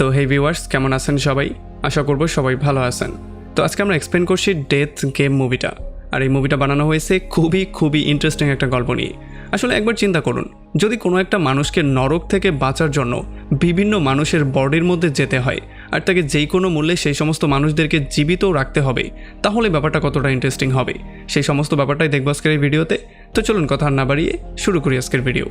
তো হে ভিউয়ার্স, কেমন আছেন সবাই? আশা করব সবাই ভালো আছেন। তো আজকে আমরা এক্সপ্লেন করছি ডেথ গেম মুভিটা আর এই মুভিটা বানানো হয়েছে খুবই খুবই ইন্টারেস্টিং একটা গল্প নিয়ে। আসলে একবার চিন্তা করুন, যদি কোনো একটা মানুষকে নরক থেকে বাঁচার জন্য বিভিন্ন মানুষের বডির মধ্যে যেতে হয়, আর তাকে যেই কোনো মূল্যে সেই সমস্ত মানুষদেরকে জীবিতও রাখতে হবে, তাহলে ব্যাপারটা কতটা ইন্টারেস্টিং হবে? সেই সমস্ত ব্যাপারটাই দেখব আজকের এই ভিডিওতে তো চলুন কথা না বাড়িয়ে শুরু করি আজকের ভিডিও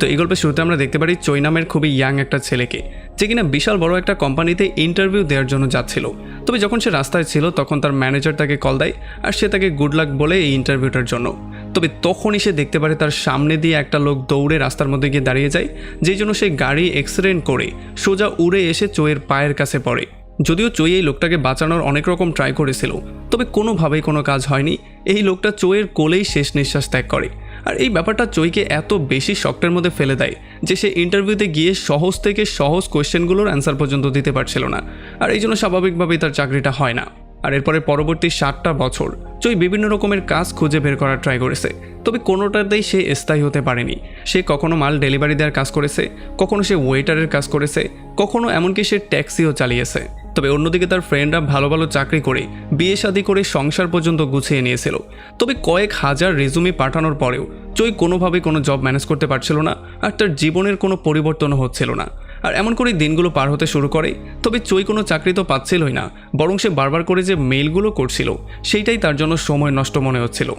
তো এই গল্পের শুরুতে আমরা দেখতে পারি চৈনামের খুবই ইয়াং একটা ছেলেকে। যে কিনা বিশাল বড় একটা কোম্পানিতে ইন্টারভিউ দেওয়ার জন্য যাচ্ছিল। তবে যখন সে রাস্তায় ছিল, তখন তার ম্যানেজার তাকে কল দেয় আর সে তাকে গুড লাক বলে এই ইন্টারভিউটার জন্য। তবে তখনই সে দেখতে পারে তার সামনে দিয়ে একটা লোক দৌড়ে রাস্তার মধ্যে গিয়ে দাঁড়িয়ে যায়, যেই জন্য সে গাড়ি এক্সিডেন্ট করে, সোজা উড়ে এসে চোয়ের পায়ের কাছে পড়ে। যদিও চই এই লোকটাকে বাঁচানোর অনেক রকম ট্রাই করেছিল, তবে কোনোভাবেই কোনো কাজ হয়নি। এই লোকটা চোয়ের কোলেই শেষ নিঃশ্বাস ত্যাগ করে। আর এই ব্যাপারটা চইকে এত বেশি শক্টের মধ্যে ফেলে দেয় যে সে ইন্টারভিউতে গিয়ে সহজ থেকে সহজ কোয়েশ্চেনগুলোর অ্যান্সার পর্যন্ত দিতে পারছিল না। আর এই জন্য স্বাভাবিকভাবেই তার চাকরিটা হয় না। আর এরপরে পরবর্তী সাতটা বছর চই বিভিন্ন রকমের কাজ খুঁজে বের করার ট্রাই করেছে। তবে কোনোটাতেই সে স্থায়ী হতে পারেনি। সে কখনো মাল ডেলিভারি দেওয়ার কাজ করেছে, কখনো সে ওয়েটারের কাজ করেছে, কখনো এমনকি সে ট্যাক্সিও চালিয়েছে। তবে অন্যদিকে তার ফ্রেন্ডরা ভালো ভালো চাকরি করে, বিয়ে শাদি করে সংসার পর্যন্ত গুছিয়ে নিয়েছিল। তবে কয়েক হাজার রেজুমি পাঠানোর পরেও চই কোনোভাবে কোনো জব ম্যানেজ করতে পারছিল না আর তার জীবনের কোনো পরিবর্তনও হচ্ছিল না। আর এমন করেই দিনগুলো পার হতে শুরু করে, তবে চই কোনো চাকরি তো পাচ্ছিলই না, বরং সে বারবার করে যে মেইলগুলো করছিল, সেইটাই তার জন্য সময় নষ্ট মনে হচ্ছিল।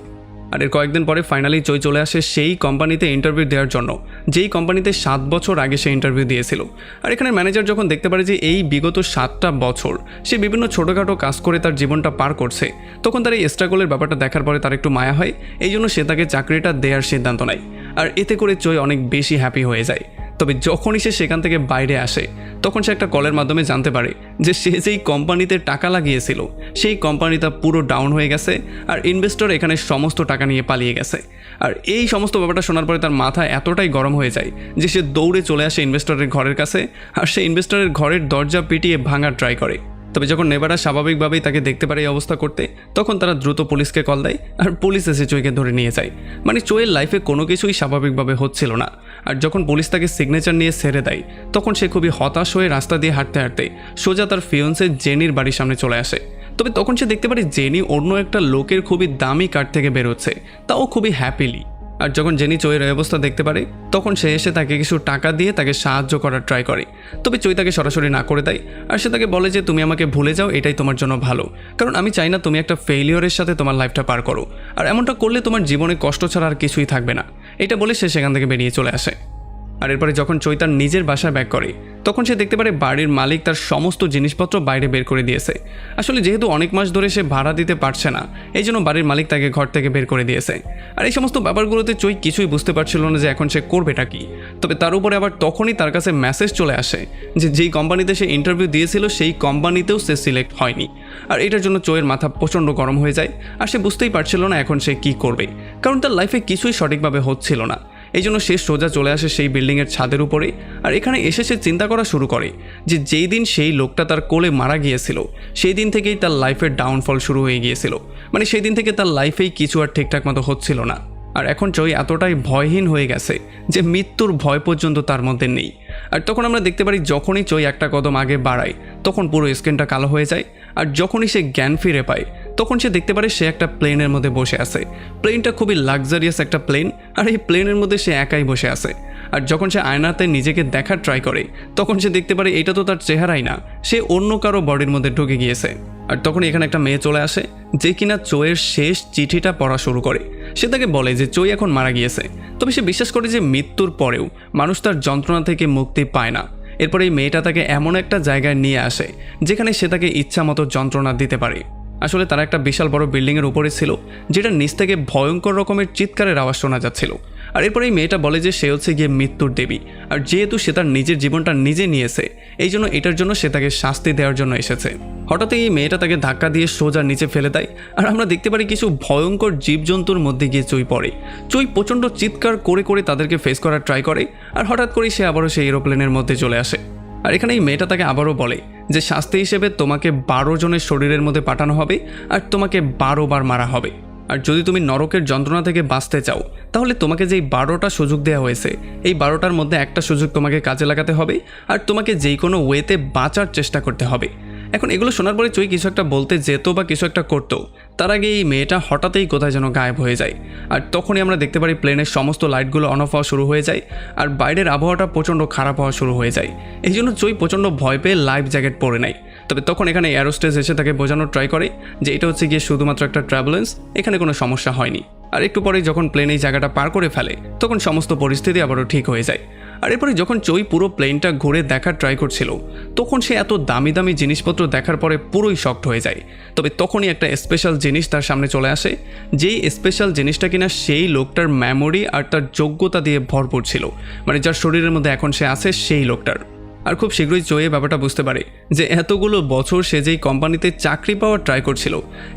আর এর কয়েকদিন পরে ফাইনালি চই চলে আসে সেই কোম্পানিতে ইন্টারভিউ দেওয়ার জন্য। যেই কোম্পানিতে সাত বছর আগে সে ইন্টারভিউ দিয়েছিল। আর এখানে ম্যানেজার যখন দেখতে পারে যে এই বিগত সাতটা বছর সে বিভিন্ন ছোটোখাটো কাজ করে তার জীবনটা পার করছে, তখন তার এই স্ট্রাগলের ব্যাপারটা দেখার পরে তার একটু মায়া হয়। এই জন্য সে তাকে চাকরিটা দেওয়ার সিদ্ধান্ত নেয়। আর এতে করে চই অনেক বেশি হ্যাপি হয়ে যায়। তবে যখনই সে সেখান থেকে বাইরে আসে, তখন সে একটা কলের মাধ্যমে জানতে পারে যে সে যেই কোম্পানিতে টাকা লাগিয়েছিল, সেই কোম্পানিটা পুরো ডাউন হয়ে গেছে আর ইনভেস্টর এখানে সমস্ত টাকা নিয়ে পালিয়ে গেছে। আর এই সমস্ত ব্যাপারটা শোনার পরে তার মাথা এতটাই গরম হয়ে যায় যে সে দৌড়ে চলে আসে ইনভেস্টরের ঘরের কাছে আর সে ইনভেস্টরের ঘরের দরজা পিটিয়ে ভাঙার ট্রাই করে। তবে যখন নেবারা স্বাভাবিকভাবেই তাকে দেখতে পারে এই অবস্থা করতে, তখন তারা দ্রুত পুলিশকে কল দেয় আর পুলিশ এসে চইকে ধরে নিয়ে যায়। মানে চোয়ের লাইফে কোনো কিছুই স্বাভাবিকভাবে হচ্ছিল না। আর যখন পুলিশ তাকে সিগনেচার নিয়ে ছেড়ে দেয়, তখন সে খুবই হতাশ হয়ে রাস্তা দিয়ে হাঁটতে হাঁটতে সোজা তার ফিয়ন্সে জেনির বাড়ির সামনে চলে আসে। তবে তখন সে দেখতে পারে জেনি অন্য একটা লোকের খুবই দামি কার থেকে বেরোচ্ছে, তাও খুবই হ্যাপিলি আর যখন জেনি চৈয়ের অবস্থা দেখতে পারে, তখন সে এসে তাকে কিছু টাকা দিয়ে তাকে সাহায্য করার ট্রাই করে। তবে চৈ তাকে সরাসরি না করে দেয়, আর সে তাকে বলে যে, তুমি আমাকে ভুলে যাও, এটাই তোমার জন্য ভালো। কারণ আমি চাই না তুমি একটা ফেইলিওরের সাথে তোমার লাইফটা পার করো। আর এমনটা করলে তোমার জীবনে কষ্ট ছাড়া আর কিছুই থাকবে না। এটা বলে সে সেখান থেকে বেরিয়ে চলে আসে। আর এরপরে যখন চৈ তার নিজের বাসায় ব্যাক করে, তখন সে দেখতে পারে বাড়ির মালিক তার সমস্ত জিনিসপত্র বাইরে বের করে দিয়েছে। আসলে যেহেতু অনেক মাস ধরে সে ভাড়া দিতে পারছে না এই জন্য বাড়ির মালিক তাকে ঘর থেকে বের করে দিয়েছে। আর এই সমস্ত ব্যাপারগুলোতে চৈ কিছুই বুঝতে পারছিল না যে এখন সে করবেটা কি। তবে তার উপরে আবার তখনই তার কাছে মেসেজ চলে আসে যে যেই কোম্পানিতে সে ইন্টারভিউ দিয়েছিল, সেই কোম্পানিতেও সে সিলেক্ট হয়নি। আর এটার জন্য চোয়ের মাথা প্রচণ্ড গরম হয়ে যায়, আর সে বুঝতেই পারছিল না এখন সে কি করবে। কারণ তার লাইফে কিছুই সঠিকভাবে হচ্ছিল না। এই জন্য সে সোজা চলে আসে সেই বিল্ডিংয়ের ছাদের উপরে আর এখানে এসে সে চিন্তা করা শুরু করে যে যেই দিন সেই লোকটা তার কোলে মারা গিয়েছিল, সেই দিন থেকেই তার লাইফের ডাউনফল শুরু হয়ে গিয়েছিল। মানে সেই দিন থেকে তার লাইফেই কিছু আর ঠিকঠাক মতো হচ্ছিল না। আর এখন চই এতটাই ভয়হীন হয়ে গেছে যে মৃত্যুর ভয় পর্যন্ত তার মধ্যে নেই। আর তখন আমরা দেখতে পারি যখনই চই একটা কদম আগে বাড়ায়, তখন পুরো স্ক্রিনটা কালো হয়ে যায়। আর যখনই সে জ্ঞান ফিরে পায়, তখন সে দেখতে পারে সে একটা প্লেনের মধ্যে বসে আছে। প্লেনটা খুবই লাক্সারিয়াস একটা প্লেন আর এই প্লেনের মধ্যে সে একাই বসে আছে। আর যখন সে আয়নাতে নিজেকে দেখার ট্রাই করে, তখন সে দেখতে পারে এটা তো তার চেহারাই না, সে অন্য কারও বডির মধ্যে ঢুকে গিয়েছে। আর তখন এখানে একটা মেয়ে চলে আসে, যে কিনা চোয়ের শেষ চিঠিটা পড়া শুরু করে। সে তাকে বলে যে, চই এখন মারা গিয়েছে। তবে সে বিশ্বাস করে যে, মৃত্যুর পরেও মানুষ তার যন্ত্রণা থেকে মুক্তি পায় না। এরপর এই মেয়েটা তাকে এমন একটা জায়গায় নিয়ে আসে, যেখানে সে তাকে ইচ্ছা মতো যন্ত্রণা দিতে পারে। আসলে তারা একটা বিশাল বড় বিল্ডিংয়ের উপরে ছিল, যেটা নিচ থেকে ভয়ঙ্কর রকমের চিৎকারের আওয়াজ শোনা যাচ্ছিল। আর এরপর এই মেয়েটা বলে যে সে হচ্ছে গিয়ে মৃত্যুর দেবী, আর যেহেতু সে তার নিজের জীবনটা নিজে নিয়েছে, এই জন্য এটার জন্য সে তাকে শাস্তি দেওয়ার জন্য এসেছে। হঠাৎ এই মেয়েটা তাকে ধাক্কা দিয়ে সোজা নিচে ফেলে দেয়, আর আমরা দেখতে পারি কিছু ভয়ঙ্কর জীবজন্তুর মধ্যে গিয়ে চই পড়ে। চই প্রচণ্ড চিৎকার করে করে তাদেরকে ফেস করার ট্রাই করে, আর হঠাৎ করেই সে আবারও সেই এরোপ্লেনের মধ্যে চলে আসে। আর এখানে এই মেয়েটা তাকে আবারও বলে যে শাস্তি হিসেবে তোমাকে বারো জনের শরীরের মধ্যে পাঠানো হবে আর তোমাকে বারোবার মারা হবে। আর যদি তুমি নরকের যন্ত্রণা থেকে বাঁচতে চাও, তাহলে তোমাকে যেই বারোটা সুযোগ দেওয়া হয়েছে, এই বারোটার মধ্যে একটা সুযোগ তোমাকে কাজে লাগাতে হবে আর তোমাকে যেই কোনো ওয়েতে বাঁচার চেষ্টা করতে হবে। এখন এগুলো শোনার পরে চই কিছু একটা বলতে যেত বা কিছু একটা করতো। তার আগে এই মেয়েটা হঠাৎই কোথায় যেন গায়েব হয়ে যায়। আর তখনই আমরা দেখতে পারি প্লেনের সমস্ত লাইটগুলো অন অফ হওয়া শুরু হয়ে যায় আর বাইরের আবহাওয়াটা প্রচণ্ড খারাপ হওয়া শুরু হয়ে যায়। এই জন্য চই প্রচণ্ড ভয় পেয়ে লাইফ জ্যাকেট পরে নেয়। তবে তখন এখানে অ্যারোস্টেজ এসে তাকে বোঝানোর ট্রাই করে যে এটা হচ্ছে গিয়ে শুধুমাত্র একটা ট্রাভেলেন্স এখানে কোনো সমস্যা হয়নি। আর একটু পরে যখন প্লেন এই জায়গাটা পার করে ফেলে, তখন সমস্ত পরিস্থিতি আবারও ঠিক হয়ে যায়। আর এরপরে যখন চই পুরো প্লেনটা ঘুরে দেখার ট্রাই করছিল, তখন সে এত দামি দামি জিনিসপত্র দেখার পরে পুরোই শক্ট হয়ে যায়। তবে তখনই একটা স্পেশাল জিনিস তার সামনে চলে আসে, যেই স্পেশাল জিনিসটা কিনা সেই লোকটার মেমোরি আর তার যোগ্যতা দিয়ে ভরপুর ছিল। মানে যার শরীরের মধ্যে এখন সে আছে সেই লোকটার। আর খুব শীঘ্রই চয়ে ব্যাপারটা বুঝতে পারে যে এতগুলো বছর সে যেই কোম্পানিতে চাকরি পাওয়ার ট্রাই করছিল,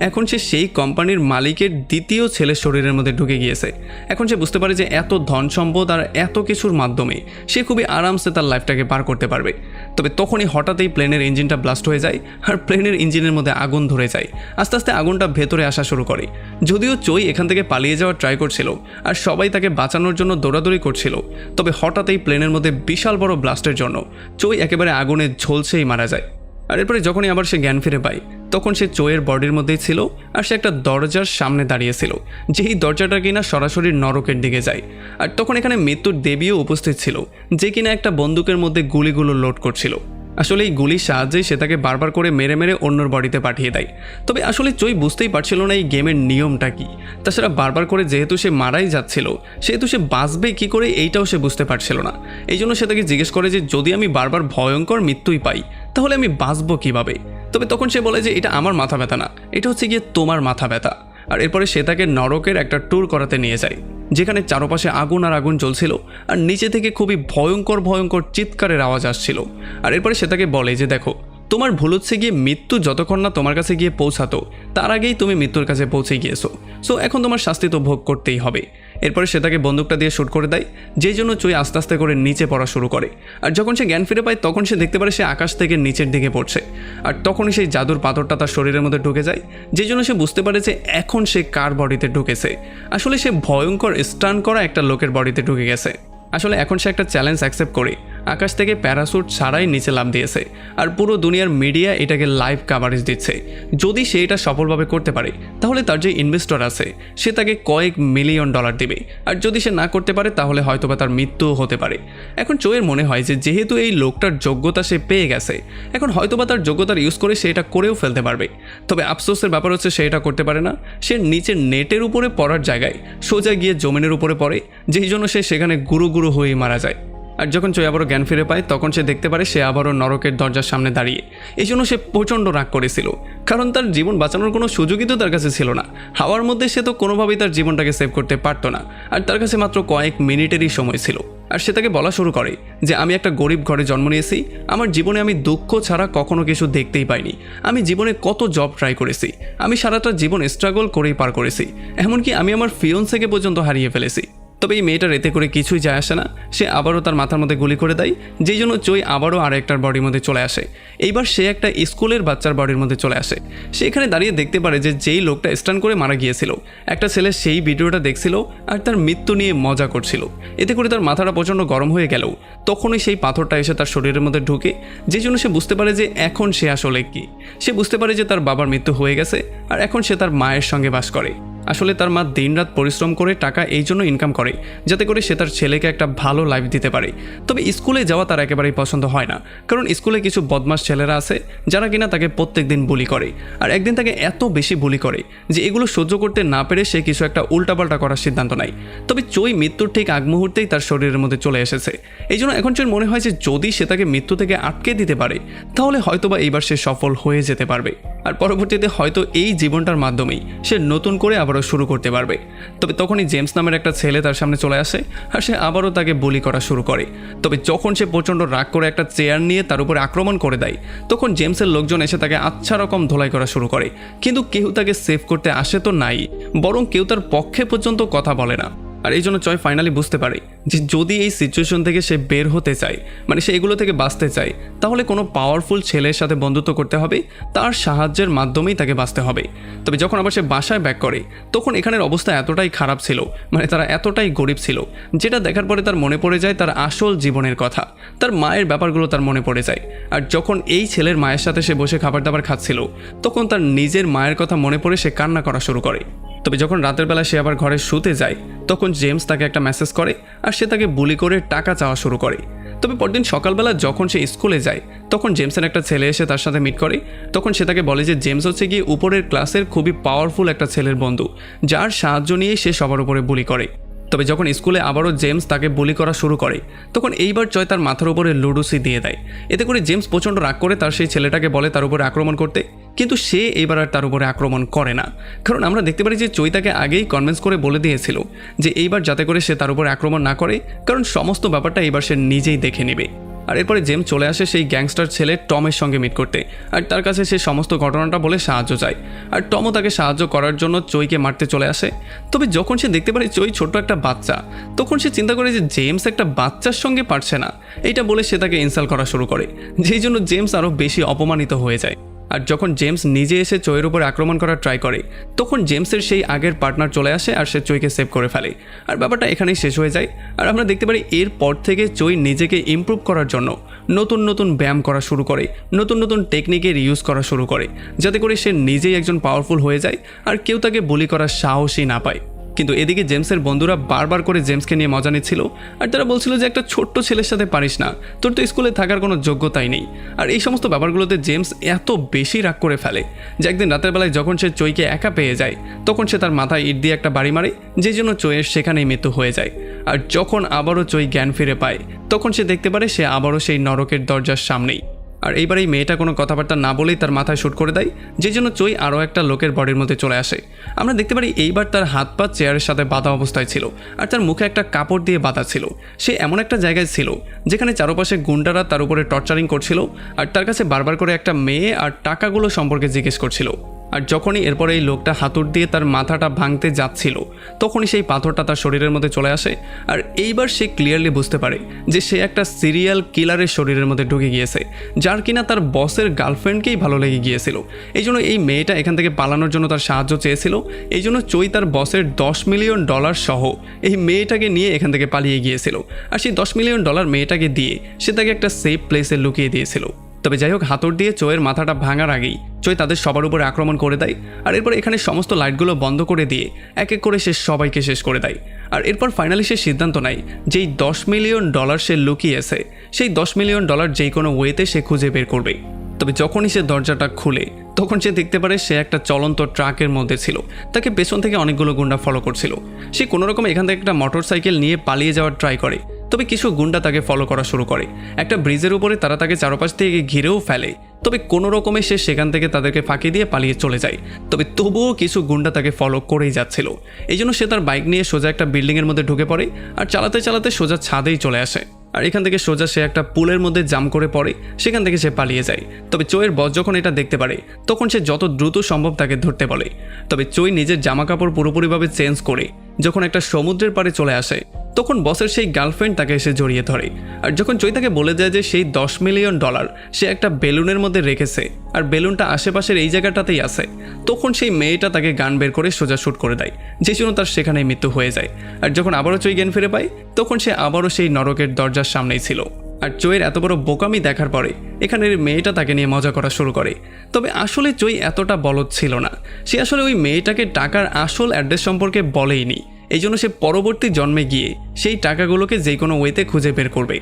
এখন সে সেই কোম্পানির মালিকের দ্বিতীয় ছেলের শরীরের মধ্যে ঢুকে গিয়েছে। এখন সে বুঝতে পারে যে এত ধন সম্পদ আর এত কিছুর মাধ্যমে সে খুবই আরামসে তার লাইফটাকে পার করতে পারবে। তবে তখনই হঠাৎই প্লেনের ইঞ্জিনটা ব্লাস্ট হয়ে যায় আর প্লেনের ইঞ্জিনের মধ্যে আগুন ধরে যায়। আস্তে আস্তে আগুনটা ভেতরে আসা শুরু করে। যদিও চই এখান থেকে পালিয়ে যাওয়ার ট্রাই করছিল আর সবাই তাকে বাঁচানোর জন্য দৌড়াদৌড়ি করছিল, তবে হঠাৎই প্লেনের মধ্যে বিশাল বড় ব্লাস্টের জন্য চই একেবারে আগুনে ঝলসেই মারা যায়। আর এরপরে যখনই আবার সে জ্ঞান ফিরে পায় তখন সে চোয়ের বডির মধ্যেই ছিল আর সে একটা দরজার সামনে দাঁড়িয়েছিল যেই দরজাটা কিনা সরাসরি নরকের দিকে যায়। আর তখন এখানে মৃত্যুর দেবীও উপস্থিত ছিল, যে কিনা একটা বন্দুকের মধ্যে গুলিগুলো লোড করছিল। আসলে এই গুলির সাহায্যে সে তাকে বারবার করে মেরে মেরে অন্যর বডিতে পাঠিয়ে দেয়। তবে আসলে চই বুঝতেই পারছিল না এই গেমের নিয়মটা কি। তাছাড়া বারবার করে যেহেতু সে মারাই যাচ্ছিল, সেহেতু সে বাঁচবে কি করে এইটাও সে বুঝতে পারছিল না। এই জন্য সে তাকে জিজ্ঞেস করে যে, যদি আমি বারবার ভয়ঙ্কর মৃত্যুই পাই, তাহলে আমি বাঁচবো কীভাবে? তবে তখন সে বলে যে এটা আমার মাথা ব্যথা না। এটা হচ্ছে গিয়ে তোমার মাথা ব্যথা। আর এরপরে সে তাকে নরকের একটা ট্যুর করাতে নিয়ে যায়, যেখানে চারপাশে আগুন আর আগুন জ্বলছিল আর নিচে থেকে খুবই ভয়ঙ্কর ভয়ঙ্কর চিৎকারের আওয়াজ আসছিল। আর এরপরে সে তাকে বলে যে, দেখো, তোমার ভুল হচ্ছে গিয়ে মৃত্যু যতক্ষণ না তোমার কাছে গিয়ে পৌঁছাতো, তার আগেই তুমি মৃত্যুর কাছে পৌঁছে গিয়েছো। সো এখন তোমার শাস্তি তো ভোগ করতেই হবে। এরপরে সে তাকে বন্দুকটা দিয়ে শ্যুট করে দেয়, যেই জন্য চুই আস্তে আস্তে করে নিচে পড়া শুরু করে। আর যখন সে জ্ঞান ফিরে পায়, তখন সে দেখতে পারে সে আকাশ থেকে নিচের দিকে পড়ছে। আর তখনই সেই জাদুর পাথরটা তার শরীরের মধ্যে ঢুকে যায়, যেই জন্য সে বুঝতে পারে যে এখন সে কার বডিতে ঢুকেছে। আসলে সে ভয়ঙ্কর স্টান করা একটা লোকের বডিতে ঢুকে গেছে। আসলে এখন সে একটা চ্যালেঞ্জ অ্যাকসেপ্ট করে। আকাশ থেকে প্যারাসুট ছাড়াই নিচে লাভ দিয়েছে আর পুরো দুনিয়ার মিডিয়া এটাকে লাইভ কাভারেজ দিচ্ছে। যদি সে এটা সফলভাবে করতে পারে, তাহলে তার যে ইনভেস্টর আছে, সে তাকে কয়েক মিলিয়ন ডলার দেবে। আর যদি সে না করতে পারে, তাহলে হয়তোবা তার মৃত্যুও হতে পারে। এখন চোয়ের মনে হয় যে, যেহেতু এই লোকটার যোগ্যতা সে পেয়ে গেছে, এখন হয়তোবা তার যোগ্যতার ইউজ করে সে এটা করেও ফেলতে পারবে। তবে আফসোসের ব্যাপার হচ্ছে, সে এটা করতে পারে না। সে নিচের নেটের উপরে পড়ার জায়গায়, সোজা গিয়ে জমিনের উপরে পড়ে, যেই জন্য সে সেখানে গুরু গুরু হয়ে মারা যায়। আর যখন চই আবারও জ্ঞান ফিরে পায়, তখন সে দেখতে পারে সে আবারও নরকের দরজার সামনে দাঁড়িয়ে। এই জন্য সে প্রচণ্ড রাগ করেছিল। কারণ তার জীবন বাঁচানোর কোনো সুযোগই তো তার কাছে ছিল না। হাওয়ার মধ্যে সে তো কোনোভাবেই তার জীবনটাকে সেভ করতে পারতো না। আর তার কাছে মাত্র কয়েক মিনিটেরই সময় ছিল। আর সে তাকে বলা শুরু করে যে, আমি একটা গরিব ঘরে জন্ম নিয়েছি। আমার জীবনে আমি দুঃখ ছাড়া কখনো কিছু দেখতেই পাইনি। আমি জীবনে কত জব ট্রাই করেছি। আমি সারাটা জীবন স্ট্রাগল করেই পার করেছি। এমনকি আমি আমার ফিয়ন্সেকে পর্যন্ত হারিয়ে ফেলেছি। তবে এই মেয়েটার এতে করে কিছুই যায় আসে না। সে আবারও তার মাথার মধ্যে গুলি করে দেয়, যেই জন্য চই আবারও আর একটার বডির মধ্যে চলে আসে। এইবার সে একটা স্কুলের বাচ্চার বডির মধ্যে চলে আসে। সে এখানে দাঁড়িয়ে দেখতে পারে যে যেই লোকটা স্টান করে মারা গিয়েছিল। একটা ছেলে সেই ভিডিওটা দেখছিল আর তার মৃত্যু নিয়ে মজা করছিল। এতে করে তার মাথাটা প্রচণ্ড গরম হয়ে গেলেও তখনই সেই পাথরটা এসে তার শরীরের মধ্যে ঢুকে যে জন্য সে বুঝতে পারে যে এখন সে আসলে কি। সে বুঝতে পারে যে তার বাবার মৃত্যু হয়ে গেছে আর এখন সে তার মায়ের সঙ্গে বাস করে। আসলে তার মা দিনরাত পরিশ্রম করে টাকা এই জন্য ইনকাম করে, যাতে করে সে তার ছেলেকে একটা ভালো লাইফ দিতে পারে। তবে স্কুলে যাওয়া তার একেবারেই পছন্দ হয় না, কারণ স্কুলে কিছু বদমাস ছেলেরা আছে, যারা কিনা তাকে প্রত্যেক দিন বুলি করে। আর একদিন তাকে এত বেশি বুলি করে যে এগুলো সহ্য করতে না পেরে সে কিছু একটা উল্টাপাল্টা করার সিদ্ধান্ত নেয়। তবে চই মৃত্যুর ঠিক আগ মুহূর্তেই তার শরীরের মধ্যে চলে এসেছে। এই জন্য এখন চোর মনে হয় যে যদি সে তাকে মৃত্যু থেকে আটকে দিতে পারে, তাহলে হয়তোবা এইবার সে সফল হয়ে যেতে পারবে। আর পরবর্তীতে হয়তো এই জীবনটার মাধ্যমেই সে নতুন করে আবারও শুরু করতে পারবে। তবে তখনই জেমস নামের একটা ছেলে তার সামনে চলে আসে আর সে আবারও তাকে বলি করা শুরু করে। তবে যখন সে প্রচণ্ড রাগ করে একটা চেয়ার নিয়ে তার উপরে আক্রমণ করে দেয়, তখন জেমসের লোকজন এসে তাকে আচ্ছা রকম ধোলাই করা শুরু করে। কিন্তু কেউ তাকে সেভ করতে আসে তো নাই, বরং কেউ তার পক্ষে পর্যন্ত কথা বলে না। আর এই জন্য চয় ফাইনালি বুঝতে পারে যে যদি এই সিচুয়েশন থেকে সে বের হতে চায় মানে সে এগুলো থেকে বাঁচতে চায়, তাহলে কোনো পাওয়ারফুল ছেলের সাথে বন্ধুত্ব করতে হবে, তার সাহায্যের মাধ্যমেই তাকে বাঁচতে হবে। তবে যখন আবার সে বাসায় ব্যাক করে, তখন এখানের অবস্থা এতটাই খারাপ ছিল মানে তারা এতটাই গরিব ছিল, যেটা দেখার পরে তার মনে পড়ে যায় তার আসল জীবনের কথা, তার মায়ের ব্যাপারগুলো তার মনে পড়ে যায়। আর যখন এই ছেলের মায়ের সাথে সে বসে খাবার দাবার খাচ্ছিল, তখন তার নিজের মায়ের কথা মনে পড়ে সে কান্না করা শুরু করে। তবে যখন রাতের বেলা সে আবার ঘরে শুতে যায়, তখন জেমস তাকে একটা মেসেজ করে আর সে তাকে বুলি করে টাকা চাওয়া শুরু করে। তবে পরদিন সকালবেলা যখন সে স্কুলে যায়, তখন জেমসের একটা ছেলে এসে তার সাথে মিট করে। তখন সে তাকে বলে যে, জেমস হচ্ছে গিয়ে উপরের ক্লাসের খুবই পাওয়ারফুল একটা ছেলের বন্ধু, যার সাহায্য নিয়ে সে সবার উপরে বুলি করে। তবে যখন স্কুলে আবারও জেমস তাকে বলি করা শুরু করে, তখন এইবার জয় তার মাথার উপরে লুডুসি দিয়ে দেয়। এতে করে জেমস প্রচণ্ড রাগ করে তার সেই ছেলেটাকে বলে তার উপরে আক্রমণ করতে, কিন্তু সে এইবার আর তার উপরে আক্রমণ করে না। কারণ আমরা দেখতে পারি যে চৈতাকে আগেই কনভিন্স করে বলে দিয়েছিল যে এইবার যাতে করে সে তার উপরে আক্রমণ না করে, কারণ সমস্ত ব্যাপারটা এইবার সে নিজেই দেখে নেবে। আর এরপরে জেম চলে আসে সেই গ্যাংস্টার ছেলে টমের সঙ্গে মিট করতে। আর তার কাছে সে সমস্ত ঘটনাটা বলে সাহায্য চায়। আর টমও তাকে সাহায্য করার জন্য চইকে মারতে চলে আসে। তবে যখন সে দেখতে পারে চই ছোট্ট একটা বাচ্চা, তখন সে চিন্তা করে যে জেমস একটা বাচ্চার সঙ্গে পারছে না। এটা বলে সে তাকে ইনসাল্ট করা শুরু করে, যেই জন্য জেমস আরও বেশি অপমানিত হয়ে যায়। আর যখন জেমস নিজে এসে চইয়ের উপর আক্রমণ করার ট্রাই করে, তখন জেমসের সেই আগের পার্টনার চলে আসে আর সে চইকে সেভ করে ফেলে। আর ব্যাপারটা এখানেই শেষ হয়ে যায়। আর আমরা দেখতে পারি এরপর থেকে চই নিজেকে ইমপ্রুভ করার জন্য নতুন নতুন ব্যায়াম করা শুরু করে, নতুন নতুন টেকনিকের ইউজ করা শুরু করে, যাতে করে সে নিজেই একজন পাওয়ারফুল হয়ে যায় আর কেউ তাকে বলি করার সাহসই না পায়। কিন্তু এদিকে জেমসের বন্ধুরা বারবার করে জেমসকে নিয়ে মজা নিচ্ছিল, আর তারা বলছিল যে একটা ছোট্ট ছেলের সাথে পারিস না, তোর তো স্কুলে থাকার কোনো যোগ্যতাই নেই। আর এই সমস্ত ব্যাপারগুলোতে জেমস এত বেশি রাগ করে ফেলে যে একদিন রাতের বেলায় যখন সে চইকে একা পেয়ে যায়, তখন সে তার মাথায় ইট দিয়ে একটা বাড়ি মারে, যে জন্য চইয়ের সেখানেই মৃত্যু হয়ে যায়। আর যখন আবারও চই জ্ঞান ফিরে পায়, তখন সে দেখতে পারে সে আবারও সেই নরকের দরজার সামনেই। আর এইবার এই মেয়েটা কোনো কথাবার্তা না বলেই তার মাথায় শ্যুট করে দেয়, যে জন্য চই আরও একটা লোকের বডির মধ্যে চলে আসে। আমরা দেখতে পারি এইবার তার হাত পা চেয়ারের সাথে বাঁধা অবস্থায় ছিল আর তার মুখে একটা কাপড় দিয়ে বাঁধা ছিল। সে এমন একটা জায়গায় ছিল, যেখানে চারপাশে গুন্ডারা তার উপরে টর্চারিং করছিল আর তার কাছে বারবার করে একটা মেয়ে আর টাকাগুলো সম্পর্কে জিজ্ঞেস করছিল। আর যখনই এরপরে এই লোকটা হাতুর দিয়ে তার মাথাটা ভাঙতে যাচ্ছিল, তখনই সেই পাথরটা তার শরীরের মধ্যে চলে আসে। আর এইবার সে ক্লিয়ারলি বুঝতে পারে যে সে একটা সিরিয়াল কিলারের শরীরের মধ্যে ঢুকে গিয়েছে, যার কিনা তার বসের গার্লফ্রেন্ডকেই ভালো লেগে গিয়েছিল। এই জন্য এই মেয়েটা এখান থেকে পালানোর জন্য তার সাহায্য চেয়েছিল। এই জন্য চই তার বসের দশ মিলিয়ন ডলার সহ এই মেয়েটাকে নিয়ে এখান থেকে পালিয়ে গিয়েছিল। আর সেই দশ মিলিয়ন ডলার মেয়েটাকে দিয়ে সে তাকে একটা সেফ প্লেসে লুকিয়ে দিয়েছিল। তবে যাই হোক হাতর দিয়ে চোয়ের মাথাটা ভাঙার আগেই চই তাদের সবার উপরে আক্রমণ করে দেয় আর এরপর এখানে সমস্ত লাইটগুলো বন্ধ করে দিয়ে এক এক করে সে সবাইকে শেষ করে দেয়। আর এরপর ফাইনালি সে সিদ্ধান্ত নেয় যেই দশ মিলিয়ন ডলার সে লুকিয়েছে, সেই দশ মিলিয়ন ডলার যেই কোনো ওয়েতে সে খুঁজে বের করবে। তবে যখনই সে দরজাটা খুলে, তখন সে দেখতে পারে সে একটা চলন্ত ট্রাকের মধ্যে ছিল। তাকে পেছন থেকে অনেকগুলো গুন্ডা ফলো করছিল। সে কোনোরকম এখান থেকে একটা মোটর সাইকেল নিয়ে পালিয়ে যাওয়ার ট্রাই করে। তবে কিছু গুন্ডা তাকে ফলো করা শুরু করে। একটা ব্রিজের উপরে তারা তাকে চারপাশ থেকে ঘিরেও ফেলে। তবে কোনো রকমে সে সেখান থেকে তাদেরকে ফাঁকি দিয়ে পালিয়ে চলে যায়। তবে তবুও কিছু গুন্ডা তাকে ফলো করেই যাচ্ছিল। এই জন্য সে তার বাইক নিয়ে সোজা একটা বিল্ডিংয়ের মধ্যে ঢুকে পড়ে আর চালাতে চালাতে সোজা ছাদেই চলে আসে। আর এখান থেকে সোজা সে একটা পুলের মধ্যে জাম করে পড়ে, সেখান থেকে সে পালিয়ে যায়। তবে চোয়ের বস যখন এটা দেখতে পারে, তখন সে যত দ্রুত সম্ভব তাকে ধরতে বলে। তবে চই নিজের জামা কাপড় পুরোপুরিভাবে চেঞ্জ করে, যখন একটা সমুদ্রের পাড়ে চলে আসে তখন বসের সেই গার্লফ্রেন্ড তাকে এসে জড়িয়ে ধরে। আর যখন চই তাকে বলে দেয় যে সেই দশ মিলিয়ন ডলার সে একটা বেলুনের মধ্যে রেখেছে, আর বেলুনটা আশেপাশের এই জায়গাটাতেই আছে, তখন সেই মেয়েটা তাকে গান বের করে সোজা শ্যুট করে দেয়, যে জন্য তার সেখানেই মৃত্যু হয়ে যায়। আর যখন আবারও চই জ্ঞান ফিরে পায়, তখন সে আবারও সেই নরকের দরজার সামনেই ছিল। আর চইয়ের এত বড় বোকামি দেখার পরে, এখানের মেয়েটা তাকে নিয়ে মজা করা শুরু করে। তবে আসলে চই এতটা বলদ ছিল না। সে আসলে ওই মেয়েটাকে টাকার আসল অ্যাড্রেস সম্পর্কে বলেইনি। এই জন্য সে পরবর্তী জন্মে গিয়ে সেই টাকাগুলোকে যে কোনো ওয়েতে খুঁজে বের করবে।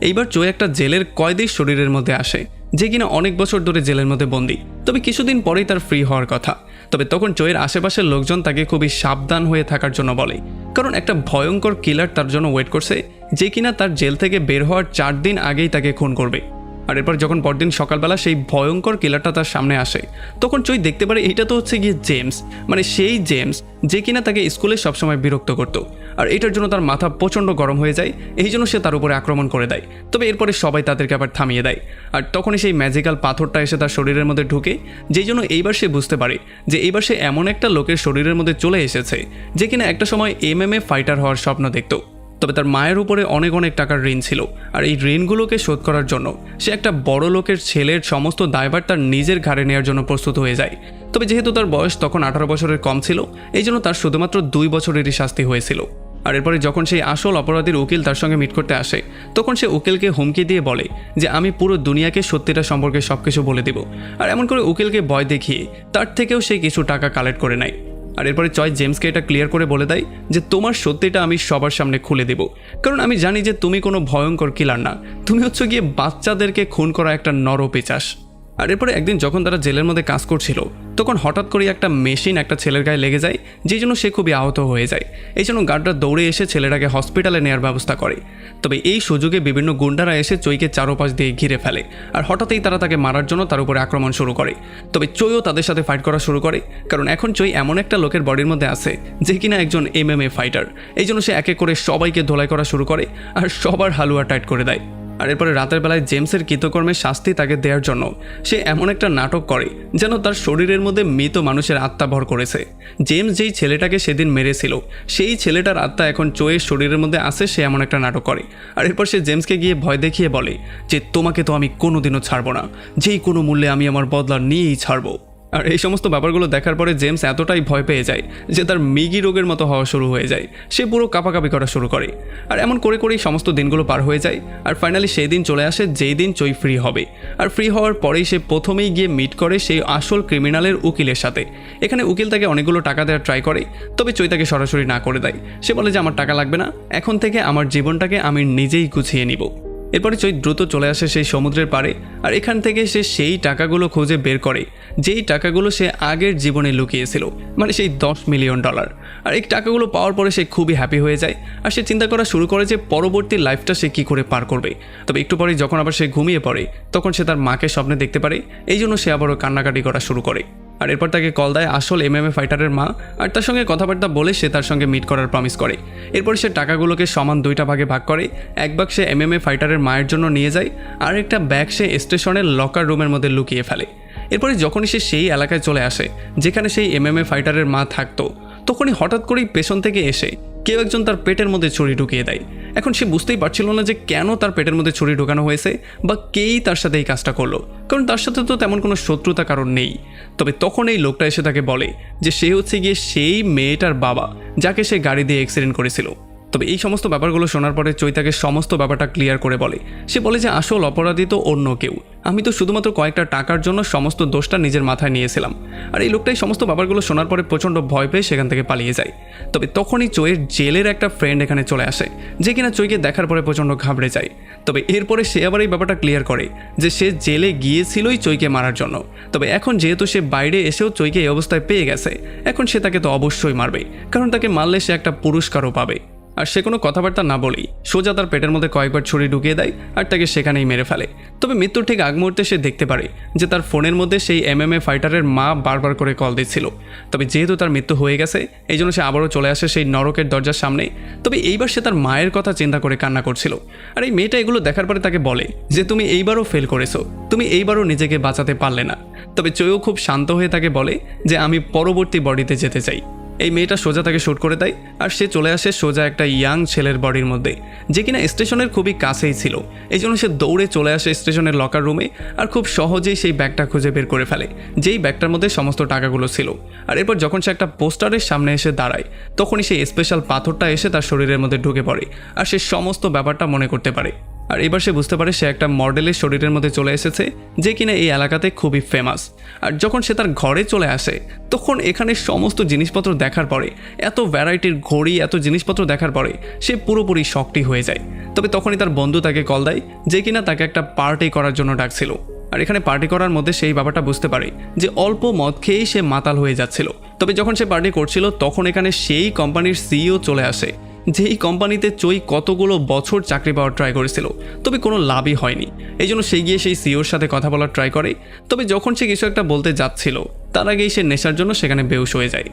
এইবার চোয় একটা জেলের কয়েদির শরীরের মধ্যে আসে, যে কিনা অনেক বছর ধরে জেলের মধ্যে বন্দি। তবে কিছুদিন পরেই তার ফ্রি হওয়ার কথা। তবে তখন চোয়ের আশেপাশের লোকজন তাকে খুবই সাবধান হয়ে থাকার জন্য বলে, কারণ একটা ভয়ঙ্কর কিলার তার জন্য ওয়েট করছে, যে কিনা তার জেল থেকে বের হওয়ার চার দিন আগেই তাকে খুন করবে। আর এরপর যখন পরদিন সকালবেলা সেই ভয়ঙ্কর কিলারটা তার সামনে আসে, তখন চই দেখতে পারে এটা তো হচ্ছে গিয়ে জেমস মানে সেই জেমস যে কিনা তাকে স্কুলে সবসময় বিরক্ত করতো। আর এটার জন্য তার মাথা প্রচণ্ড গরম হয়ে যায়, এই জন্য সে তার উপরে আক্রমণ করে দেয়। তবে এরপরে সবাই তাদেরকে আবার থামিয়ে দেয়। আর তখনই সেই ম্যাজিক্যাল পাথরটা এসে তার শরীরের মধ্যে ঢুকে যেই জন্য এইবার সে বুঝতে পারে যে এইবার সে এমন একটা লোকের শরীরের মধ্যে চলে এসেছে, যে কিনা একটা সময় এমএমএ ফাইটার হওয়ার স্বপ্ন দেখতো। তবে তার মায়ের উপরে অনেক অনেক টাকার ঋণ ছিল। আর এই ঋণগুলোকে শোধ করার জন্য সে একটা বড় লোকের ছেলের সমস্ত দায়ভার তার নিজের ঘাড়ে নেওয়ার জন্য প্রস্তুত হয়ে যায়। তবে যেহেতু তার বয়স তখন আঠারো বছরের কম ছিল, এই জন্য তার শুধুমাত্র দুই বছরেরই শাস্তি হয়েছিল। আর এরপরে যখন সেই আসল অপরাধীর উকিল তার সঙ্গে মিট করতে আসে, তখন সে উকিলকে হুমকি দিয়ে বলে যে, আমি পুরো দুনিয়াকে সত্যিটা সম্পর্কে সব কিছু বলে দেব। আর এমন করে উকিলকে ভয় দেখিয়ে তার থেকেও সে কিছু টাকা কালেক্ট করে নেয়। আর এরপরে চয় জেমসকে এটা ক্লিয়ার করে বলে দেয় যে তোমার সত্যিটা আমি সবার সামনে খুলে দেব। কারণ আমি জানি যে তুমি কোনো ভয়ঙ্কর কিলার না। তুমি হচ্ছে গিয়ে বাচ্চাদেরকে খুন করা একটা নরপেচাস। আর এরপরে একদিন যখন তারা জেলের মধ্যে কাজ করছিল, তখন হঠাৎ করে একটা মেশিন একটা ছেলের গায়ে লেগে যায়, যেই জন্য সে খুবই আহত হয়ে যায়। এই জন্য গার্ডরা দৌড়ে এসে ছেলেটাকে হসপিটালে নেওয়ার ব্যবস্থা করে। তবে এই সুযোগে বিভিন্ন গুন্ডারা এসে চৈকে চারোপাশ দিয়ে ঘিরে ফেলে, আর হঠাৎই তারা তাকে মারার জন্য তার উপরে আক্রমণ শুরু করে। তবে চৈও তাদের সাথে ফাইট করা শুরু করে, কারণ এখন চৈ এমন একটা লোকের বডির মধ্যে আছে, যে কিনা একজন এমএমএ ফাইটার এই জন্য সে একে করে সবাইকে ধোলাই করা শুরু করে, আর সবার হালুয়া টাইট করে দেয়। আর এরপরে রাতের বেলায় জেমসের কৃতকর্মের শাস্তি তাকে দেওয়ার জন্য সে এমন একটা নাটক করে যেন তার শরীরের মধ্যে মৃত মানুষের আত্মা ভর করেছে। জেমস যেই ছেলেটাকে সেদিন মেরেছিল, সেই ছেলেটার আত্মা এখন চোয়ের শরীরের মধ্যে আসে সে এমন একটা নাটক করে। আর এরপর সে জেমসকে গিয়ে ভয় দেখিয়ে বলে যে, তোমাকে তো আমি কোনোদিনও ছাড়বো না। যেই কোনো মূল্যে আমি আমার বদলা নিয়েই ছাড়বো। আর এই সমস্ত ব্যাপারগুলো দেখার পরে জেমস এতটাই ভয় পেয়ে যায় যে তার মিগি রোগের মতো হওয়া শুরু হয়ে যায়। সে পুরো কাপাকাপি করা শুরু করে। আর এমন করে করেই সমস্ত দিনগুলো পার হয়ে যায় আর ফাইনালি সেই দিন চলে আসে যেই দিন চই ফ্রি হবে। আর ফ্রি হওয়ার পরেই সে প্রথমেই গিয়ে মিট করে সেই আসল ক্রিমিনালের উকিলের সাথে। এখানে উকিল তাকে অনেকগুলো টাকা দেওয়ার ট্রাই করে, তবে চই তাকে সরাসরি না করে দেয়। সে বলে যে, আমার টাকা লাগবে না। এখন থেকে আমার জীবনটাকে আমি নিজেই গুছিয়ে নিব। এরপরে চৈ দ্রুত চলে আসে সেই সমুদ্রের পাড়ে, আর এখান থেকে সে সেই টাকাগুলো খুঁজে বের করে, যেই টাকাগুলো সে আগের জীবনে লুকিয়েছিল মানে সেই দশ মিলিয়ন ডলার। আর এই টাকাগুলো পাওয়ার পরে সে খুবই হ্যাপি হয়ে যায়, আর সে চিন্তা করা শুরু করে যে পরবর্তী লাইফটা সে কী করে পার করবে। তবে একটু পরে যখন আবার সে ঘুমিয়ে পড়ে, তখন সে তার মাকে স্বপ্নে দেখতে পারে, এই জন্য সে আবারও কান্নাকাটি করা শুরু করে। আর এরপর তাকে কল দেয় আসল এমএমএ ফাইটারের মা, আর তার সঙ্গে কথাবার্তা বলে সে তার সঙ্গে মিট করার প্রমিস করে। এরপর সে টাকাগুলোকে সমান দুইটা ভাগে ভাগ করে, এক ভাগ সে এমএমএ ফাইটারের মায়ের জন্য নিয়ে যায়, আর একটা ব্যাগ সে স্টেশনের লকার রুমের মধ্যে লুকিয়ে ফেলে। এরপরে যখনই সে সেই এলাকায় চলে আসে, যেখানে সেই এমএমএ ফাইটারের মা থাকতো তখনই হঠাৎ করেই পেছন থেকে এসে কেউ একজন তার পেটের মধ্যে ছুরি ঢুকিয়ে দেয়। এখন সে বুঝতেই পারছিল না যে কেন তার পেটের মধ্যে ছুরি ঢোকানো হয়েছে বা কেই তার সাথে এই কাজটা করল, কারণ তার সাথে তো তেমন কোনো শত্রুতা কারণ নেই। তবে তখন এই লোকটা এসে তাকে বলে যে সে হচ্ছে গিয়ে সেই মেয়েটার বাবা, যাকে সে গাড়ি দিয়ে অ্যাক্সিডেন্ট করেছিল। তবে এই সমস্ত ব্যাপারগুলো শোনার পরে চৈতাকে সমস্ত ব্যাপারটা ক্লিয়ার করে বলে। সে বলে যে আসল অপরাধী তো অন্য কেউ। আমি তো শুধুমাত্র কয়েকটা টাকার জন্য সমস্ত দোষটা নিজের মাথায় নিয়েছিলাম। আর এই লোকটাই সমস্ত ব্যাপারগুলো শোনার পরে প্রচণ্ড ভয় পেয়ে সেখান থেকে পালিয়ে যায়। তবে তখনই চৈয়ের জেলের একটা ফ্রেন্ড এখানে চলে আসে, যে কিনা চৈকে দেখার পরে প্রচণ্ড ঘাবড়ে যায়। তবে এরপরে সে আবার এই ব্যাপারটা ক্লিয়ার করে, যে সে জেলে গিয়েছিলই চৈকে মারার জন্য। তবে এখন যেহেতু সে বাইরে এসেও চৈকে এই অবস্থায় পেয়ে গেছে, এখন সে তাকে তো অবশ্যই মারবে, কারণ তাকে মারলে সে একটা পুরস্কারও পাবে। আর সে কোনো কথাবার্তা না বলেই সোজা তার পেটের মধ্যে কয়েকবার ছুরি ঢুকিয়ে দেয় আর তাকে সেখানেই মেরে ফেলে। তবে মৃত্যুর ঠিক আগ মুহূর্তে সে দেখতে পারে যে তার ফোনের মধ্যে সেই এমএমএ ফাইটারের মা বারবার করে কল দিচ্ছিল। তবে যেহেতু তার মৃত্যু হয়ে গেছে, এই জন্য সে আবারও চলে আসে সেই নরকের দরজার সামনে। তবে এইবার সে তার মায়ের কথা চিন্তা করে কান্না করছিল। আর এই মেয়েটা এগুলো দেখার পরে তাকে বলে যে, তুমি এইবারও ফেল করেছ। তুমি এইবারও নিজেকে বাঁচাতে পারলে না। তবে চৈও খুব শান্ত হয়ে তাকে বলে যে, আমি পরবর্তী বডিতে যেতে চাই। এই মেয়েটা সোজা তাকে শ্যুট করে দেয় আর সে চলে আসে সোজা একটা ইয়াং ছেলের বডির মধ্যে, যে কিনা স্টেশনের খুবই কাছেই ছিল। এই জন্য সে দৌড়ে চলে আসে স্টেশনের লকার রুমে আর খুব সহজেই সেই ব্যাগটা খুঁজে বের করে ফেলে, যেই ব্যাগটার মধ্যে সমস্ত টাকাগুলো ছিল। আর এরপর যখন সে একটা পোস্টারের সামনে এসে দাঁড়ায়, তখনই সেই স্পেশাল পাথরটা এসে তার শরীরের মধ্যে ঢুকে পড়ে আর সে সমস্ত ব্যাপারটা মনে করতে পারে। আর এবার সে বুঝতে পারে সে একটা মডেলের শরীরের মধ্যে চলে এসেছে, যে কিনা এই এলাকাতে খুবই ফেমাস আর যখন সে তার ঘরে চলে আসে, তখন এখানে সমস্ত জিনিসপত্র দেখার পরে, এত ভ্যারাইটির ঘড়ি, এত জিনিসপত্র দেখার পরে, সে পুরোপুরি শকটি হয়ে যায়। তবে তখনই তার বন্ধু তাকে কল দেয়, যে কিনা তাকে একটা পার্টি করার জন্য ডাকছিল। আর এখানে পার্টি করার মধ্যে সেই ব্যাপারটা বুঝতে পারে, যে অল্প মদ খেয়েই সে মাতাল হয়ে যাচ্ছিল। তবে যখন সে পার্টি করছিল, তখন এখানে সেই কোম্পানির সিইও চলে আসে যেই কোম্পানিতে চই কতগুলো বছর চাকরি পাওয়ার ট্রাই করেছিল। তবে কোনো লাভই হয়নি। এই জন্য সে গিয়ে সেই সিওর সাথে কথা বলার ট্রাই করে। তবে যখন সে কিছু একটা বলতে যাচ্ছিল, তার আগেই সে নেশার জন্য সেখানে বেউস হয়ে যায়।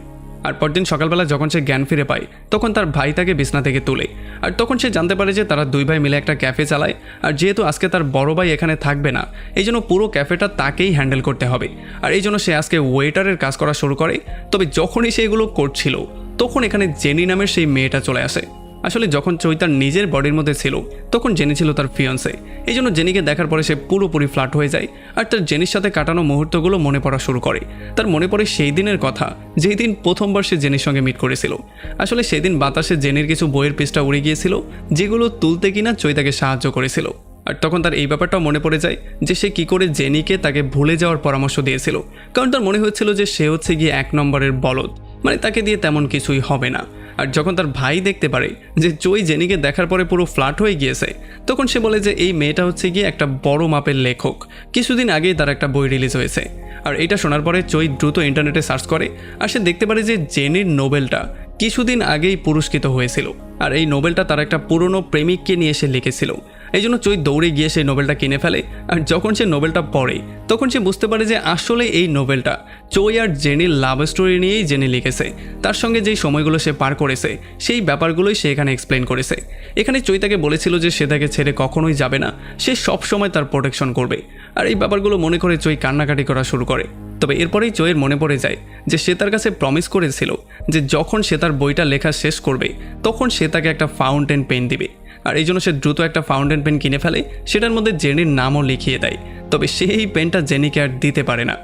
আর পরদিন সকালবেলা যখন সে জ্ঞান ফিরে পায়, তখন তার ভাই তাকে বিছনা থেকে তোলে। আর তখন সে জানতে পারে যে তারা দুই ভাই মিলে একটা ক্যাফে চালায়। আর যেহেতু আজকে তার বড় ভাই এখানে থাকবে না, এই জন্য পুরো ক্যাফেটা তাকেই হ্যান্ডেল করতে হবে। আর এই জন্য সে আজকে ওয়েটারের কাজ করা শুরু করে। তবে যখনই সে এগুলো করছিল তখন এখানে জেনি নামের সেই মেয়েটা চলে আসে। আসলে যখন চৈতার নিজের বডির মধ্যে ছিল, তখন জেনি ছিল তার ফিয়ন্সে। এই জন্য জেনিকে দেখার পরে সে পুরোপুরি ফ্ল্যাট হয়ে যায় আর তার জেনির সাথে কাটানো মুহূর্তগুলো মনে পড়া শুরু করে। তার মনে পড়ে সেই দিনের কথা, যেই দিন প্রথমবার সে জেনির সঙ্গে মিট করেছিল। আসলে সেই দিন বাতাসে জেনির কিছু বইয়ের পিসটা উড়ে গিয়েছিল, যেগুলো তুলতে কিনা চৈতাকে সাহায্য করেছিল। আর তখন তার এই ব্যাপারটাও মনে পড়ে যায় যে সে কি করে জেনিকে তাকে ভুলে যাওয়ার পরামর্শ দিয়েছিল। কারণ তার মনে হচ্ছিল যে সে হচ্ছে গিয়ে এক নম্বরের বলদ। মানে তাকে দিয়ে তেমন কিছুই হবে না। আর যখন তার ভাই দেখতে পারে যে চই জেনিকে দেখার পরে পুরো ফ্ল্যাট হয়ে গিয়েছে, তখন সে বলে যে এই মেয়েটা হচ্ছে গিয়ে একটা বড় মাপের লেখক। কিছুদিন আগেই তার একটা বই রিলিজ হয়েছে। আর এটা শোনার পরে চই দ্রুত ইন্টারনেটে সার্চ করে আর সে দেখতে পারে যে জেনির নোবেলটা কিছুদিন আগেই পুরস্কৃত হয়েছিল। আর এই নোবেলটা তার একটা পুরনো প্রেমিককে নিয়ে সে লিখেছিল। এই জন্য চৈ দৌড়ে গিয়ে সেই নোবেলটা কিনে ফেলে। আর যখন সে নোবেলটা পড়ে, তখন সে বুঝতে পারে যে আসলে এই নোবেলটা চৈ আর জেনির লাভ স্টোরি নিয়েই জেনি লিখেছে। তার সঙ্গে যেই সময়গুলো সে পার করেছে, সেই ব্যাপারগুলোই সে এখানে এক্সপ্লেন করেছে। এখানে চৈ তাকে বলেছিল যে সে তাকে ছেড়ে কখনোই যাবে না, সে সব সময় তার প্রোটেকশন করবে। আর এই ব্যাপারগুলো মনে করে চৈ কান্নাকাটি করা শুরু করে। তবে এরপরেই চৈয়ের মনে পড়ে যায় যে সে তার কাছে প্রমিস করেছিল যে যখন সে তার বইটা লেখা শেষ করবে, তখন সে তাকে একটা ফাউন্টেন পেন দিবে। আর এই জন্য সে দ্রুত একটা ফাউন্টেন পেন কিনে ফেলে, সেটার মধ্যে জেনির নামও লিখিয়ে দেয়। তবে সেই পেনটা জেনিকে আর দিতে পারে না।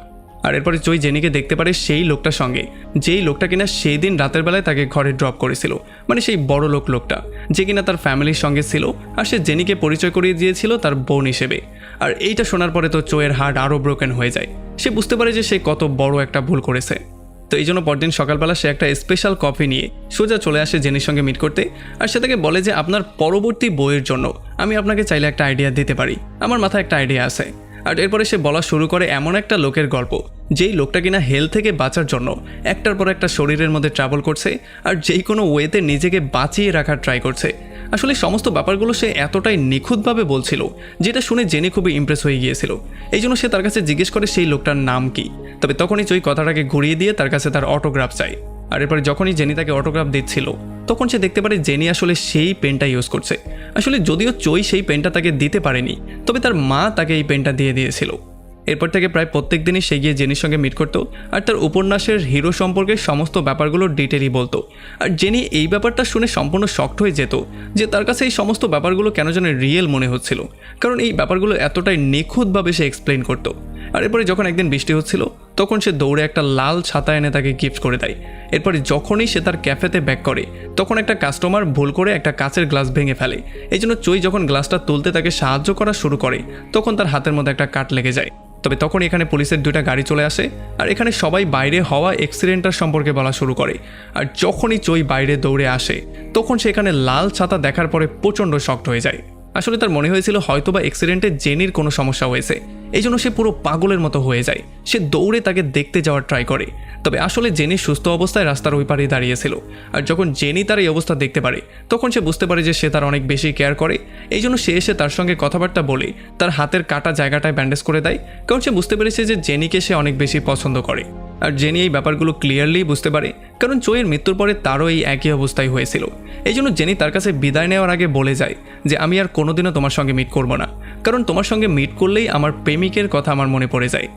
আর এরপরে চই জেনিকে দেখতে পারে সেই লোকটার সঙ্গে, যেই লোকটা কিনা সেই দিন রাতের বেলায় তাকে ঘরে ড্রপ করেছিল। মানে সেই বড় লোক লোকটা, যে কিনা তার ফ্যামিলির সঙ্গে ছিল, আর সে জেনিকে পরিচয় করিয়ে দিয়েছিল তার বোন হিসেবে। আর এইটা শোনার পরে তো চোয়ের হার্ট আরও ব্রোকেন হয়ে যায়। সে বুঝতে পারে যে সে কত বড় একটা ভুল করেছে। তো এই জন্য পরদিন সকালবেলা সে একটা স্পেশাল কফি নিয়ে সোজা চলে আসে জেনির সঙ্গে মিট করতে আর সে তাকে বলে যে আপনার পরবর্তী বইয়ের জন্য আমি আপনাকে চাইলে একটা আইডিয়া দিতে পারি। আমার মাথায় একটা আইডিয়া আছে। আর এরপরে সে বলা শুরু করে এমন একটা লোকের গল্প, যেই লোকটা কিনা হেল থেকে বাঁচার জন্য একটার পর একটা শরীরের মধ্যে ট্রাভেল করছে আর যেই কোনো ওয়েতে নিজেকে বাঁচিয়ে রাখার ট্রাই করছে। আসলে সমস্ত ব্যাপারগুলো সে এতটাই নিখুঁতভাবে বলছিল, যেটা শুনে জেনে খুবই ইমপ্রেস হয়ে গিয়েছিল। এই জন্য সে তার কাছে জিজ্ঞেস করে সেই লোকটার নাম কি। তবে তখনই চই কথাটাকে ঘুরিয়ে দিয়ে তার কাছে তার অটোগ্রাফ চাই আর এরপরে যখনই জেনি তাকে অটোগ্রাফ দিচ্ছিল, তখন সে দেখতে পারে জেনি আসলে সেই পেনটা ইউজ করছে। আসলে যদিও চই সেই পেনটা তাকে দিতে পারেনি, তবে তার মা তাকে এই পেনটা দিয়ে দিয়েছিল। এরপর থেকে প্রায় প্রত্যেক দিনই সে গিয়ে জেনির সঙ্গে মিট করতো আর তার উপন্যাসের হিরো সম্পর্কে সমস্ত ব্যাপারগুলো ডিটেলই বলতো। আর জেনি এই ব্যাপারটা শুনে সম্পূর্ণ শক্ট হয়ে যেত যে তার কাছে এই সমস্ত ব্যাপারগুলো কেন যেন রিয়েল মনে হচ্ছিল। কারণ এই ব্যাপারগুলো এতটাই নিখুঁতভাবে সে এক্সপ্লেন করতো। আর এরপরে যখন একদিন বৃষ্টি হচ্ছিল, তখন সে দৌড়ে একটা লাল ছাতা এনে তাকে গিফট করে দেয়। এরপরে যখনই সে তার ক্যাফেতে ব্যাক করে, তখন একটা কাস্টমার ভুল করে একটা কাচের গ্লাস ভেঙে ফেলে। এই জন্য চই যখন গ্লাসটা তুলতে তাকে সাহায্য করা শুরু করে, তখন তার হাতের মধ্যে একটা কাট লেগে যায়। তবে তখন এখানে পুলিশের দুটা গাড়ি চলে আসে, আর এখানে সবাই বাইরে হওয়া অ্যাক্সিডেন্টটার সম্পর্কে বলা শুরু করে। আর যখনই চই বাইরে দৌড়ে আসে, তখন সেখানে লাল ছাতা দেখার পরে প্রচণ্ড শক্ত হয়ে যায়। আসলে তার মনে হয়েছিল হয়তোবা অ্যাক্সিডেন্টে জেনির কোনো সমস্যা হয়েছে। এই জন্য সে পুরো পাগলের মতো হয়ে যায়। সে দৌড়ে তাকে দেখতে যাওয়ার ট্রাই করে। তবে আসলে জেনি সুস্থ অবস্থায় রাস্তার ওই পাড়ে দাঁড়িয়েছিল। আর যখন জেনি তার এই অবস্থা দেখতে পারে, তখন সে বুঝতে পারে যে সে তার অনেক বেশি কেয়ার করে। এই জন্য সে এসে তার সঙ্গে কথাবার্তা বলে তার হাতের কাটা জায়গাটায় ব্যান্ডেজ করে দেয়। কারণ সে বুঝতে পেরেছে যে জেনিকে সে অনেক বেশি পছন্দ করে। আর জেনি এই ব্যাপারগুলো ক্লিয়ারলি বুঝতে পারে, কারণ চোয়ের মৃত্যুর পরে তারও এই একই অবস্থায় হয়েছিল। এই জন্য জেনি তার কাছে বিদায় নেওয়ার আগে বলে যায় যে, আমি আর কোনোদিনও তোমার সঙ্গে মিট করব না। কারণ তোমার সঙ্গে মিট করলেই আমার প্রেমিকের কথা আমার মনে পড়ে যায়।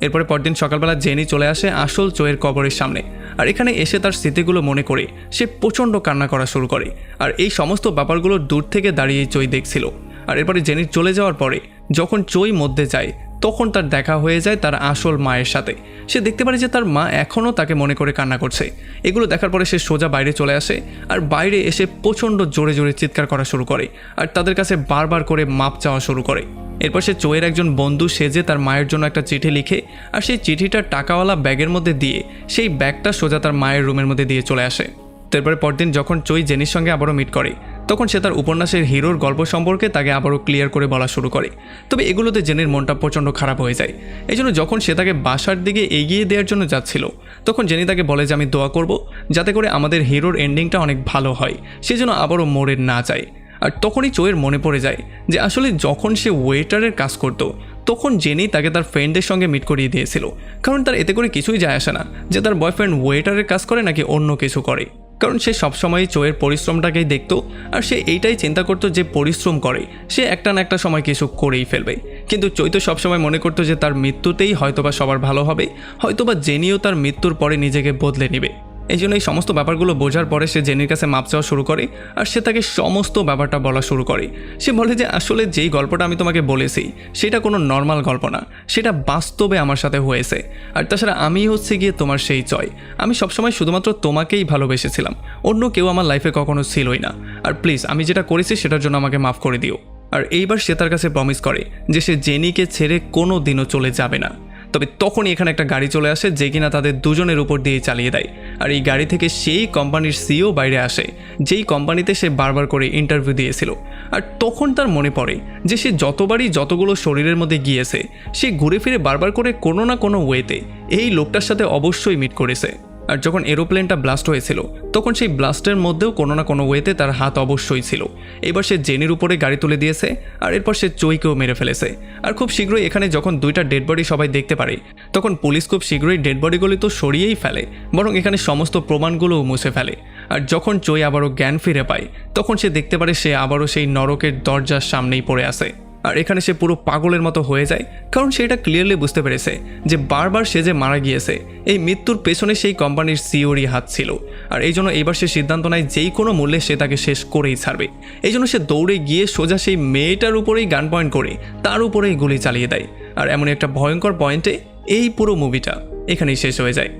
এরপরে পরদিন সকালবেলা জেনি চলে আসে আসল চোয়ের কবরের সামনে। আর এখানে এসে তার স্মৃতিগুলো মনে করে সে প্রচণ্ড কান্না করা শুরু করে। আর এই সমস্ত ব্যাপারগুলো দূর থেকে দাঁড়িয়ে চই দেখছিল। আর এরপরে জেনির চলে যাওয়ার পরে যখন চই মধ্যে যায় তখন তার দেখা হয়ে যায় তার আসল মায়ের সাথে। সে দেখতে পারে যে তার মা এখনও তাকে মনে করে কান্না করছে। এগুলো দেখার পরে সে সোজা বাইরে চলে আসে আর বাইরে এসে প্রচণ্ড জোরে জোরে চিৎকার করা শুরু করে আর তাদের কাছে বারবার করে মাপ চাওয়া শুরু করে। এরপর সে চোয়ের একজন বন্ধু সেজে তার মায়ের জন্য একটা চিঠি লিখে আর সেই চিঠিটা টাকাওয়ালা ব্যাগের মধ্যে দিয়ে সেই ব্যাগটা সোজা তার মায়ের রুমের মধ্যে দিয়ে চলে আসে। তারপরে পরদিন যখন চই জেনির সঙ্গে আবারও মিট করে তখন সে তার উপন্যাসের হিরোর গল্প সম্পর্কে তাকে আবারও ক্লিয়ার করে বলা শুরু করে। তবে এগুলোতে জেনির মনটা প্রচণ্ড খারাপ হয়ে যায়। এই জন্য যখন সে তাকে বাসার দিকে এগিয়ে দেওয়ার জন্য যাচ্ছিল, তখন জেনি তাকে বলে যে, আমি দোয়া করব যাতে করে আমাদের হিরোর এন্ডিংটা অনেক ভালো হয়, সে যেন আবারও মোড়ের না যায়। আর তখনই চোয়ের মনে পড়ে যায় যে, আসলে যখন সে ওয়েটারের কাজ করতো, তখন জেনি তাকে তার ফ্রেন্ডের সঙ্গে মিট করিয়ে দিয়েছিল। কারণ তার এতে করে কিছুই যায় আসে না যে, তার বয়ফ্রেন্ড ওয়েটারের কাজ করে নাকি অন্য কিছু করে। কারণ সে সবসময় চোয়ের পরিশ্রমটাকেই দেখতো, আর সে এইটাই চিন্তা করতো যে পরিশ্রম করে। সে একটা না একটা সময় কিছু করেই ফেলবে। কিন্তু চৈত সবসময় মনে করতো যে তার মৃত্যুতেই হয়তোবা সবার ভালো হবে, হয়তোবা জেনিও তার মৃত্যুর পরে নিজেকে বদলে নেবে। এই জন্য এই সমস্ত ব্যাপারগুলো বোঝার পরে সে জেনির কাছে মাপ চাওয়া শুরু করে আর সে তাকে সমস্ত ব্যাপারটা বলা শুরু করে। সে বলে যে, আসলে যেই গল্পটা আমি তোমাকে বলেছি, সেটা কোনো নর্মাল গল্প না। সেটা বাস্তবে আমার সাথে হয়েছে। আর তাছাড়া আমি হচ্ছে গিয়ে তোমার সেই চয় আমি সবসময় শুধুমাত্র তোমাকেই ভালোবেসেছিলাম। অন্য কেউ আমার লাইফে কখনো ছিলই না। আর প্লিজ আমি যেটা করেছি সেটার জন্য আমাকে মাফ করে দিও। আর এইবার সে তার কাছে প্রমিস করে যে, সে জেনিকে ছেড়ে কোনো দিনও চলে যাবে না। তবে তখনই এখানে একটা গাড়ি চলে আসে, যে কিনা তাদের দুজনের উপর দিয়ে চালিয়ে দেয়। আর এই গাড়ি থেকে সেই কোম্পানির সিও বাইরে আসে, যেই কোম্পানিতে সে বারবার করে ইন্টারভিউ দিয়েছিল। আর তখন তার মনে পড়ে যে সে যতবারই যতগুলো শরীরের মধ্যে গিয়েছে, সে ঘুরে ফিরে বারবার করে কোনো না কোনো ওয়েতে এই লোকটার সাথে অবশ্যই মিট করেছে। আর যখন এরোপ্লেনটা ব্লাস্ট হয়েছিল, তখন সেই ব্লাস্টের মধ্যেও কোনো না কোনো ওয়েতে তার হাত অবশ্যই ছিল। এবার সে জেনির উপরে গাড়ি তুলে দিয়েছে, আর এরপর সে চইকেও মেরে ফেলেছে। আর খুব শীঘ্রই এখানে যখন দুইটা ডেড বডি সবাই দেখতে পারে, তখন পুলিশ খুব শীঘ্রই ডেড বডিগুলি তো সরিয়েই ফেলে, বরং এখানে সমস্ত প্রমাণগুলোও মুছে ফেলে। আর যখন চই আবারও জ্ঞান ফিরে পায়, তখন সে দেখতে পারে সে আবারও সেই নরকের দরজার সামনেই পড়ে আছে। আর এখানে সে পুরো পাগলের মতো হয়ে যায়, কারণ সে এটা ক্লিয়ারলি বুঝতে পেরেছে যে বারবার সে যে মারা গিয়েছে, এই মৃত্যুর পেছনে সেই কোম্পানির সিওরই হাত ছিল। আর এই জন্য এবার সে সিদ্ধান্ত নেয় যেই কোনো মূল্যে সে তাকে শেষ করেই ছাড়বে। এই জন্য সে দৌড়ে গিয়ে সোজা সেই মেয়েটার উপরেই গান পয়েন্ট করে, তার উপরেই গুলি চালিয়ে দেয়। আর এমন একটা ভয়ঙ্কর পয়েন্টে এই পুরো মুভিটা এখানেই শেষ হয়ে যায়।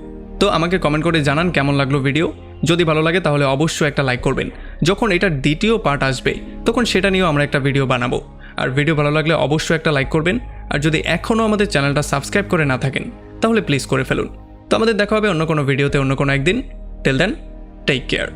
তো আমাকে কমেন্ট করে জানান কেমন লাগল ভিডিও যদি ভালো লাগে তাহলে অবশ্যই একটা লাইক করবেন। যখন এটার দ্বিতীয় পার্ট আসবে, তখন সেটা নিয়েও আমরা একটা ভিডিও বানাবো। আর ভিডিও ভালো লাগলে অবশ্যই একটা লাইক করবেন। আর যদি এখনও আমাদের চ্যানেলটা সাবস্ক্রাইব করে না থাকেন, তাহলে প্লিজ করে ফেলুন। তো আমাদের দেখা হবে অন্য কোনো ভিডিওতে অন্য কোনো একদিন। টেল দেন টেক কেয়ার